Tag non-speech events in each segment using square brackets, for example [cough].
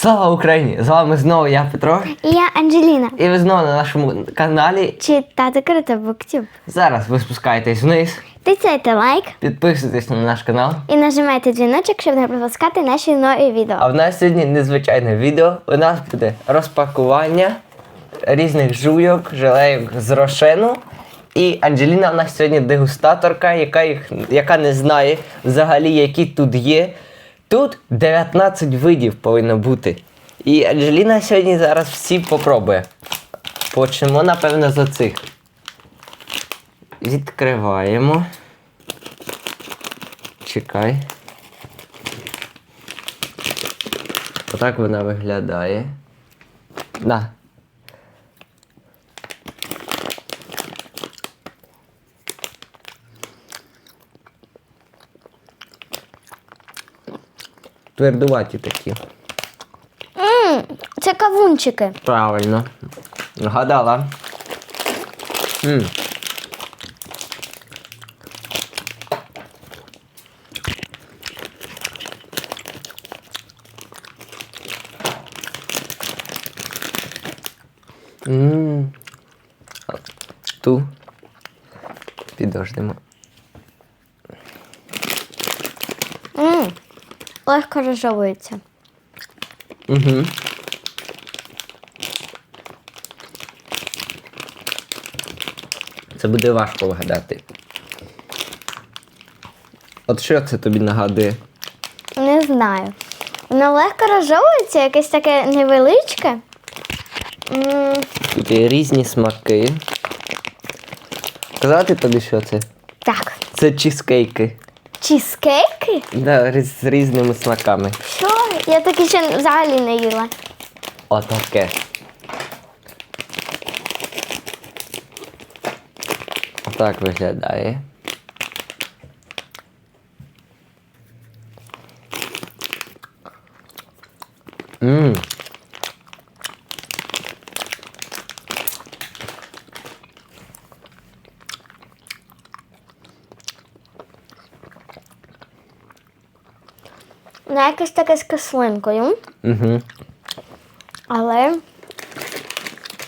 Слава Україні! З вами знову я Петро. І я Анджеліна. І ви знову на нашому каналі. Читати круто буктюб. Зараз ви спускаєтесь вниз, Тицяйте лайк підписуйтесь на наш канал. і нажимайте дзвіночок, щоб не пропускати наші нові відео. А в нас сьогодні незвичайне відео. У нас буде розпакування різних жуйок, желейок з рошену. І Анджеліна в нас сьогодні дегустаторка, яка, їх, яка не знає взагалі, які тут є. Тут 19 видів повинно бути. І Анджеліна сьогодні зараз всі попробує. Почнемо, напевно, з оцих. Відкриваємо. Чекай. Отак вона виглядає. На. Твердуваті такі. Мм, це кавунчики. Правильно. Вгадала. М. М. Ту. Підождемо. Мм, легко розжовується. Угу. Це буде важко вгадати. От що це тобі нагадує? Не знаю. Воно легко розжовується, якесь таке невеличке. Мм, Тут є різні смаки. Казати тобі, що це? так. Це чізкейки. Чізкейки? Да, різ- з різними смаками. Що? Я таке ще взагалі не їла. Отаке. Отак виглядає. Воно якесь таке з кислинкою, Угу. але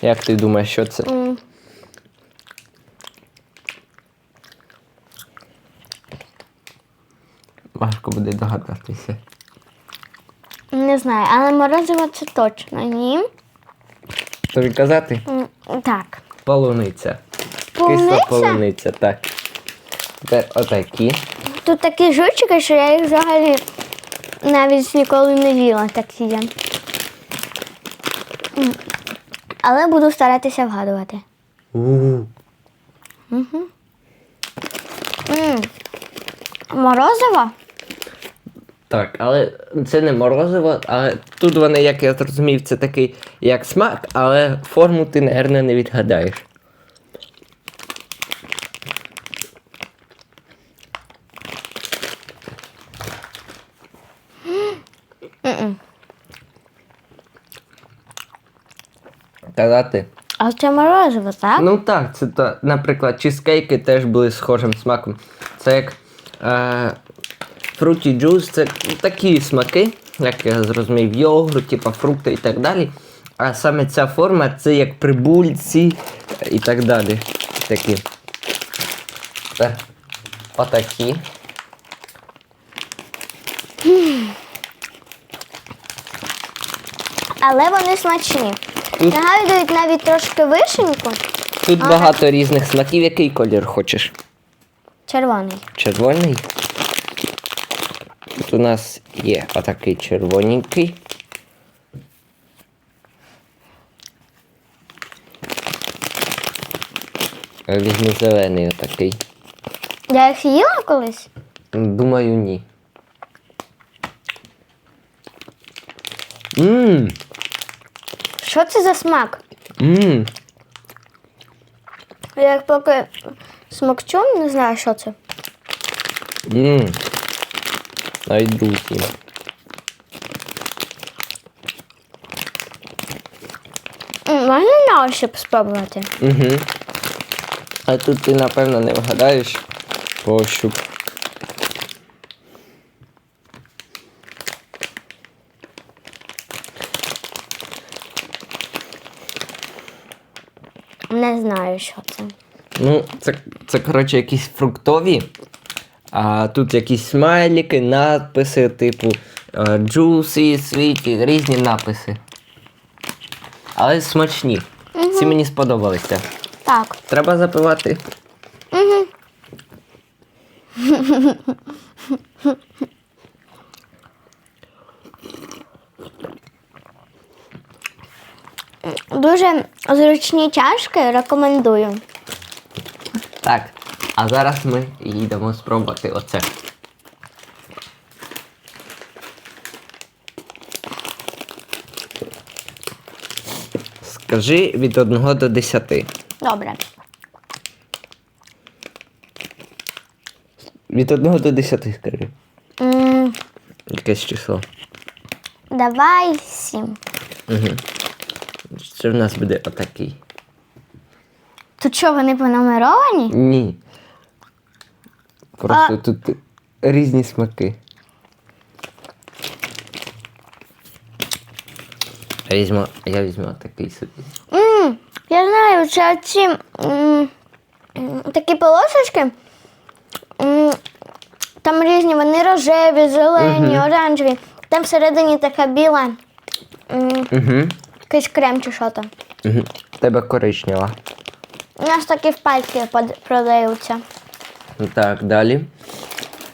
Як ти думаєш, що це? м, Важко буде догадатися. не знаю, але морозиво це точно ні. Тобі казати? М, Так. Полуниця. Кисла Полуниця? полуниця, так. Тепер отакі. Тут такі жучики, що я їх взагалі навіть ніколи не їла. М, Але буду старатися вгадувати. У. М, Морозиво? Так, але це не морозиво, але тут вони, як я зрозумів, це такий як смак, але форму ти, напевно, не відгадаєш. Казати? А це морозиво, так? Ну так, це то, наприклад, чизкейки теж були схожим смаком. Це як е, фруті джуз, це такі смаки, як я зрозумів, йогурт, типа фрукти і так далі. А саме ця форма це як прибульці і так далі. Такі. Тепер отакі. Але вони смачні. Тут- Нагадують навіть трошки вишеньку. Тут Ага. багато різних смаків. Який колір хочеш? Червоний. Червоний. Тут у нас є отакий червоненький. А Візьму зелений отакий. Я їх їла колись? Думаю, ні. Мм. Що це за смак? Мм. Я поки смокчу, не знаю, що це. Мм. Навіть Можна на ощуп спробувати? Угу. А тут ти, напевно, не вгадаєш пощуп. Не знаю, що це. Ну, це, це коротше, якісь фруктові. А тут якісь смайлики, надписи, типу е, джусі, світі, різні написи. Але смачні. Ці мені сподобалися. Так. Треба запивати. Дуже зручні чашки, рекомендую. Так. А зараз ми їдемо спробувати оце. Скажи від 1 до 10. Добре. Від 1 до 10 скажи. М, Якесь число. давай сім. Це в нас буде отакий. Тут що, вони понумеровані? Ні. Просто А- тут різні смаки. Я візьму, я візьму отакий собі. М, я знаю, це ці м, м, такі полосочки. М, там різні, вони рожеві, зелені, оранжеві. Там всередині така біла. м, Угу. Якийсь крем чи що то. Угу. Тебе коричнева. У нас такі в пальці продаються. Так, далі.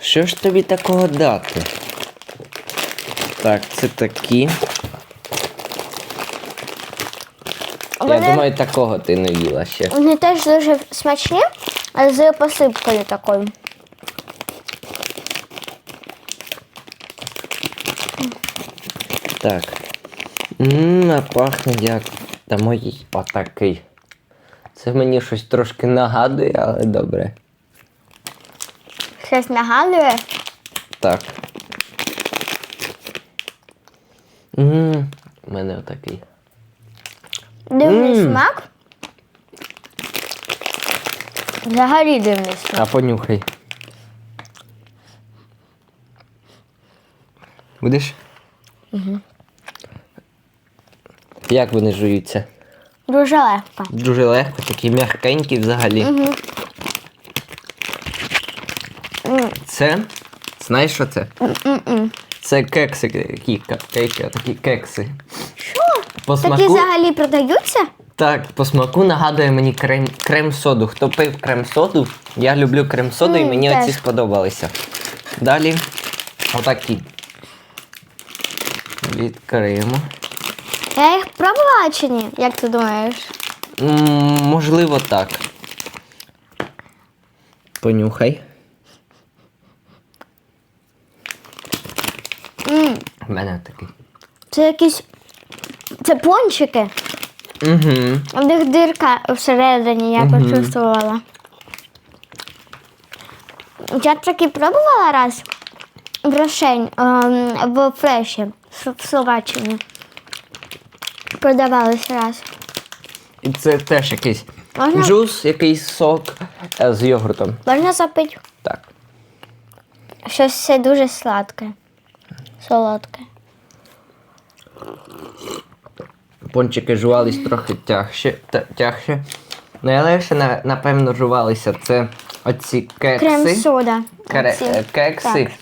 Що ж тобі такого дати? Так, це такі. Я думаю, такого ти не їла ще. Вони теж дуже смачні, а з посипкою такою. Так. Ммм, а пахне як. Та моїй отакий. Це мені щось трошки нагадує, але добре. Щось нагадує. Так. Ммм, у мене отакий. Дивний М. смак. Взагалі дивний смак. А понюхай. Будеш? Угу. Як вони жуються? Дуже легко. Дуже легко, такі м'якенькі взагалі. М, Це. Знаєш, що це? м-м. Це кекси, такі кейки, такі кекси. Що? По Такі взагалі продаються? так, по смаку нагадує мені крем, крем-соду. Хто пив крем-соду, я люблю крем-соду і М, мені теж. оці сподобалися. Далі отакі. Відкриємо. Я їх пробувала чи ні? Як ти думаєш? М, можливо, так. Понюхай. М, У мене такий. Це якісь. Це пончики. Угу. У них дирка всередині, я почувствувала. Я таки пробувала раз в Рошень ем, в фреші в в Словаччині. Продавалися раз. І це теж якийсь Можна? джус, якийсь сок е, з йогуртом. Можна запити? Так. Щось все дуже сладке. Солодке. Пончики жувались трохи тягше. та- тягше. Найлегше, на- напевно, жувалися це оці кекси. Крем-сода. Кре- Оці. е, кекси Так.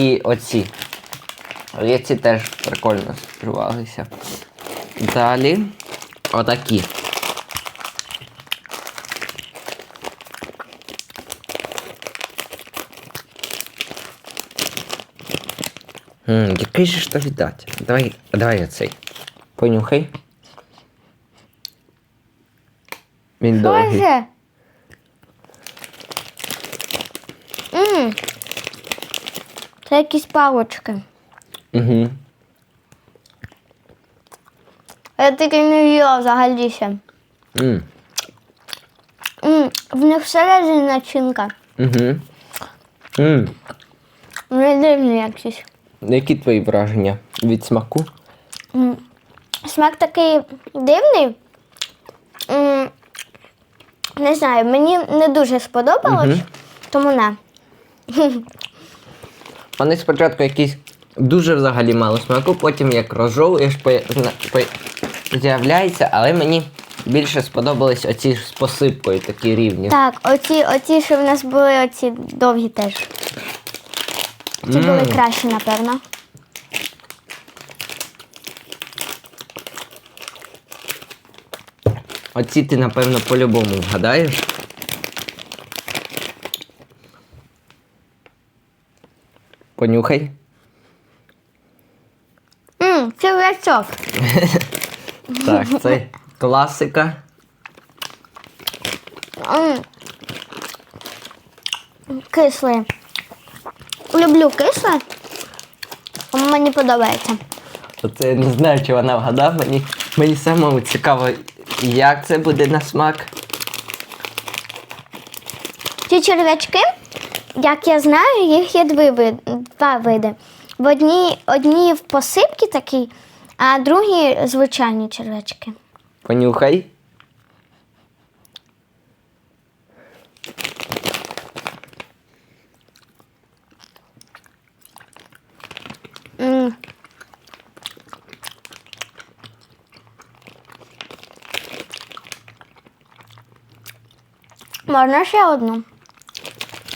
і оці. І ці теж прикольно жувалися. Далі отакі. М, який же ж то віддати? Давай, давай оцей. Понюхай. Він довгий. Боже. М. Це якісь палочки. Угу. Я таки не їла взагалі ще. М. М, В них всередині начинка. Угу. М. Вони дивні якісь. Які твої враження від смаку? Смак такий дивний. М, Не знаю, мені не дуже сподобалось, Мгм. тому на. Вони спочатку якісь дуже взагалі мало смаку, потім як розжовуєш, по... з'являється, але мені більше сподобались оці з посипкою такі рівні. Так, оці, оці, що в нас були, оці довгі теж. Ці були М. кращі, напевно. Оці ти, напевно, по-любому вгадаєш. Понюхай. Мм, це вячок. [laughs] Так, [laughs] це класика. Кисле. Люблю кисле. Мені подобається. Оце я не знаю, чи вона вгадав. Мені, мені самому цікаво, як це буде на смак. Ці черв'ячки, як я знаю, їх є два види. В одній, одні в посипці такі, а другі звичайні черв'ячки. Понюхай. М. Можна ще одну?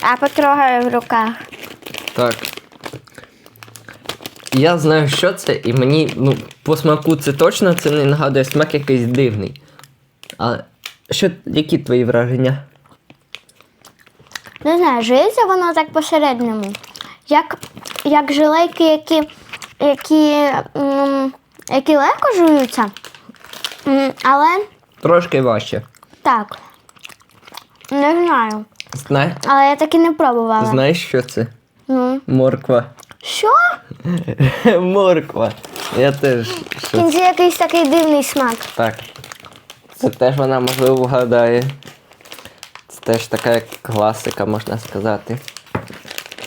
А потрогаю в руках. Так. Я знаю, що це, і мені, ну, по смаку це точно це не нагадує смак якийсь дивний. А що, які твої враження? Не знаю, жиється воно так посередньому. Як, як жилейки, які, які, м, які легко жуються. М, Але Трошки важче. так. Не знаю. Знай, Але я таки не пробувала. знаєш, що це? Ну. Морква. Що? [laughs] Морква. Я теж. В Що кінці якийсь такий дивний смак. Так. Це теж вона можливо вгадає. Це теж така як класика, можна сказати.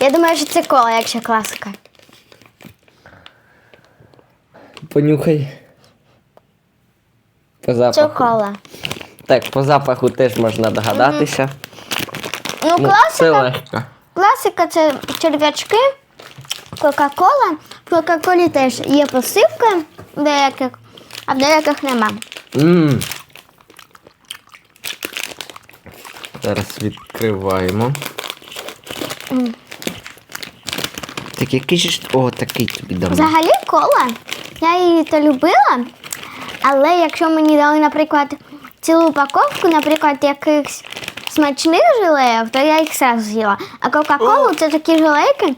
Я думаю, що це кола, якщо класика. Понюхай. По Це запаху. кола. Так, по запаху теж можна догадатися. Ну, Ну, це класика, легко. класика це черв'ячки, Кока-кола. В Кока-колі теж є посипка в деяких, а в деяких нема. Мм. Зараз відкриваємо. Так, який же ж. О, такий тобі дамо. Взагалі кола. Я її то любила, але якщо мені дали, наприклад, цілу упаковку, наприклад, якихось смачних жилеїв, то я їх сразу з'їла. А Кока-колу це такі жилейки,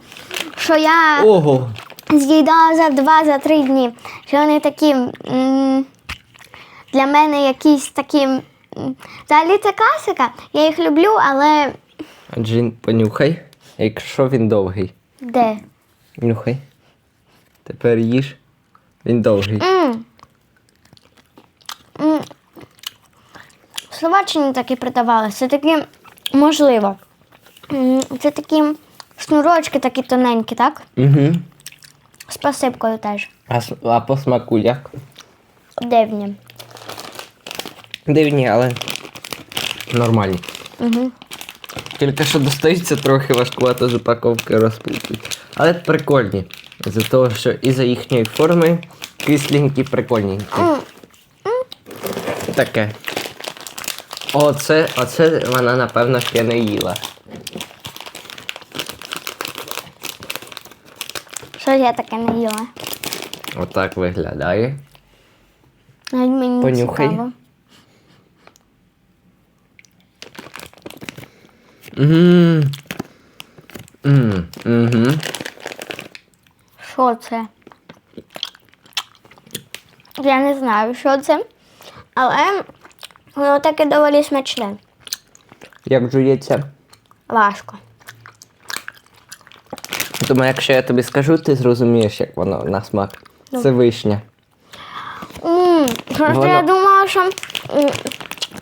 що я Ого! з'їдала за два, за три дні. Що вони такі м, для мене якісь такі. м, Взагалі це класика. Я їх люблю, але Джин, понюхай. Якщо він довгий. де? Нюхай. Тепер їж. Він довгий. М. М. В Словаччині такі продавали. Це такі, можливо. М, Це такі шнурочки такі тоненькі, так? Угу. З посипкою теж. А, а по смаку як? Дивні. Дивні, але нормальні. Угу. Тільки що достаються трохи важкувато з упаковки розплутуть. Але прикольні. За того, що і за їхньої форми кисленькі, прикольненькі. Таке. Оце, оце вона, напевно, ще не їла. Що я таке не їла? Отак виглядає. Навіть мені Понюхай. цікаво. Що це? Я не знаю, що це. Але воно таке доволі смачне. Як жується? Важко. Тому якщо я тобі скажу, ти зрозумієш, як воно на смак. Це вишня. Ммм, просто Воно- я думала, що, м,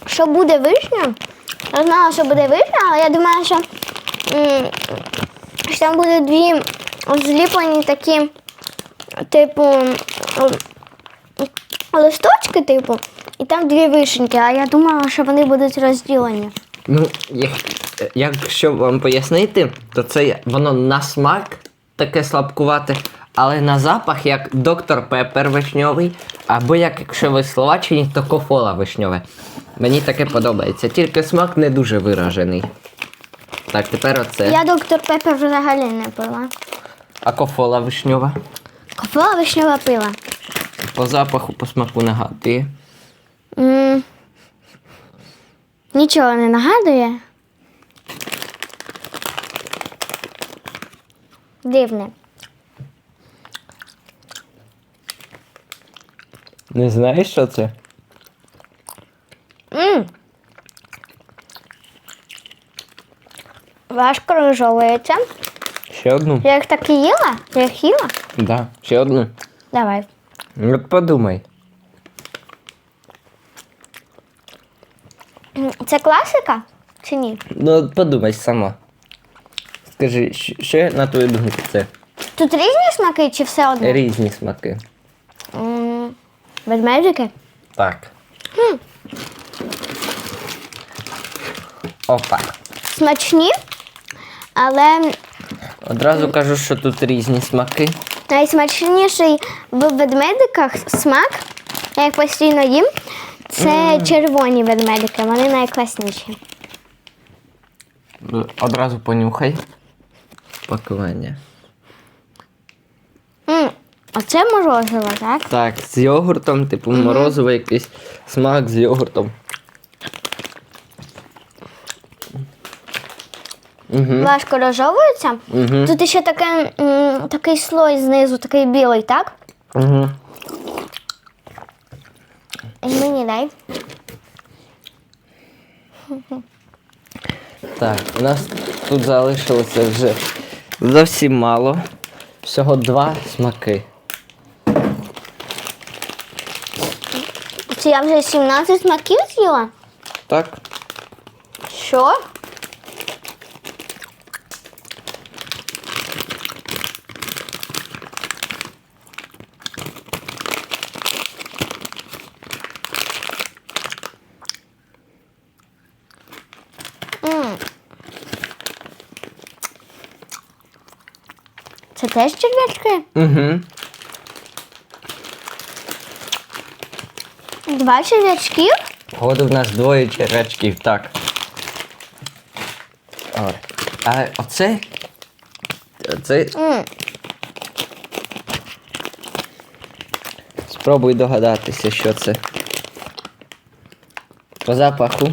що буде вишня. Я знала, що буде вишня, але я думала, що, м, що там будуть дві зліплені такі, типу, м, листочки, типу, і там дві вишеньки, а я думала, що вони будуть розділені. Ну, як, якщо вам пояснити, то це воно на смак таке слабкувате, але на запах як доктор Пеппер вишньовий, або як якщо ви Словаччині, то кофола вишньове. Мені таке подобається, тільки смак не дуже виражений. Так, тепер оце. Я доктор Пеппер взагалі не пила. А кофола вишньова. Купила вишньова пила. По запаху, по смаку нагадує. м Нічого не нагадує. Дивне. Не знаєш, що це? м Важко розжовується. Ще одну? Я їх так і їла? Я їх їла? Да, ще одну. Давай. От подумай. Це класика чи ні? Ну, подумай сама. Скажи, що, на твою думку це? Тут різні смаки чи все одно? Різні смаки. М, Ведмедики? Так. Опа. Смачні, але Одразу кажу, що тут різні смаки. найсмачніший в ведмедиках смак, я їх постійно їм, це червоні ведмедики, вони найкласніші. Одразу понюхай. Пакування. М, Оце морозиво, так? Так, з йогуртом, типу морозиво якийсь смак з йогуртом. Угу. Важко розжовується. Угу. Тут ще таке, м, такий слой знизу, такий білий, так? Угу. Мені дай. Так, у нас тут залишилося вже зовсім мало. Всього два смаки. Це я вже 17 смаків з'їла? Так? Що? Теж черв'ячки? Угу. Два черв'ячків? От у нас двоє червячків, так. А оце. Оце. М. Спробуй догадатися, що це. По запаху.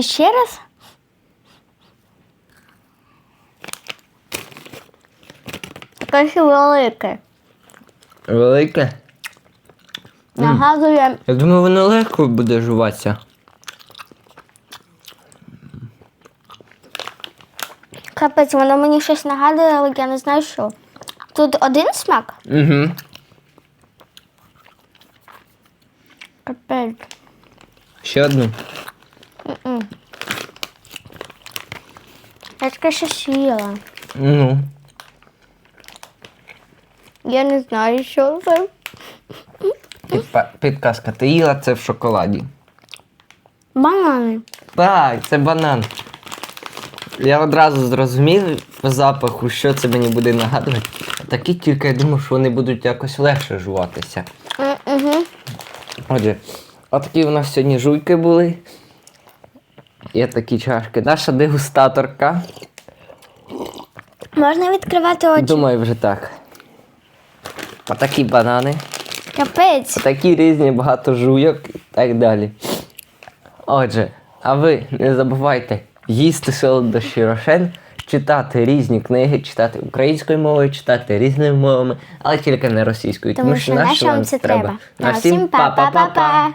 Ще раз? Таке велике. Велике. Нагадує Я думаю, воно легко буде жуватися. капець, воно мені щось нагадує, але я не знаю що. Тут один смак? Угу. Капець. Ще одну. Я таке щось їла. Ну. Я не знаю, що це. Підпа- Підказка, ти їла це в шоколаді. Банани. Так, це банан. Я одразу зрозумів по запаху, що це мені буде нагадувати. Такі тільки я думав, що вони будуть якось легше жуватися. Угу. Отже, отакі у нас сьогодні жуйки були. Є такі чашки. Наша дегустаторка. Можна відкривати очі. Думаю, вже так. Отакі банани. Капець. Такі різні, багато жуйок і так далі. Отже, а ви не забувайте їсти солодощі Рошен, читати різні книги, читати українською мовою, читати різними мовами, але тільки не російською, Тому що нашим вам це треба. треба. На всім па-па-па-па!